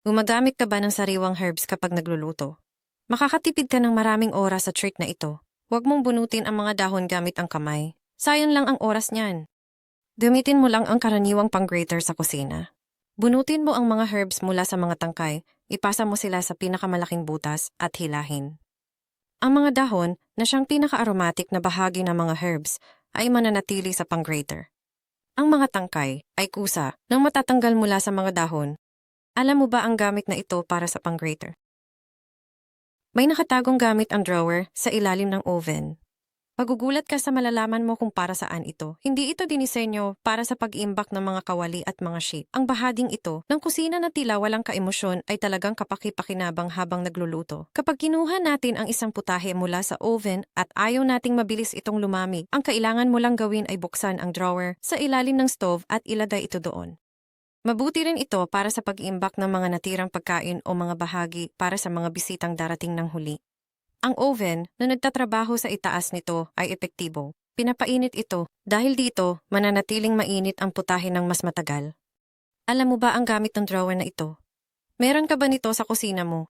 Gumagamit ka ba ng sariwang herbs kapag nagluluto? Makakatipid ka ng maraming oras sa trick na ito. Huwag mong bunutin ang mga dahon gamit ang kamay. Sayang lang ang oras niyan. Gamitin mo lang ang karaniwang pang-grater sa kusina. Bunutin mo ang mga herbs mula sa mga tangkay, ipasa mo sila sa pinakamalaking butas at hilahin. Ang mga dahon na siyang pinaka-aromatic na bahagi ng mga herbs ay mananatili sa pang-grater. Ang mga tangkay ay kusa nang matatanggal mula sa mga dahon. Alam mo ba ang gamit na ito para sa pang-grater? May nakatagong gamit ang drawer sa ilalim ng oven. Pagugulat ka sa malalaman mo kung para saan ito. Hindi ito dinisenyo para sa pag-imbak ng mga kawali at mga sheep. Ang bahaging ito ng kusina na tila walang kaemosyon ay talagang kapaki-pakinabang habang nagluluto. Kapag kinuha natin ang isang putahe mula sa oven at ayaw nating mabilis itong lumamig, ang kailangan mo lang gawin ay buksan ang drawer sa ilalim ng stove at ilagay ito doon. Mabuti rin ito para sa pag-iimbak ng mga natirang pagkain o mga bahagi para sa mga bisitang darating ng huli. Ang oven na nagtatrabaho sa itaas nito ay epektibo. Pinapainit ito dahil dito mananatiling mainit ang putahe ng mas matagal. Alam mo ba ang gamit ng drawer na ito? Meron ka ba nito sa kusina mo?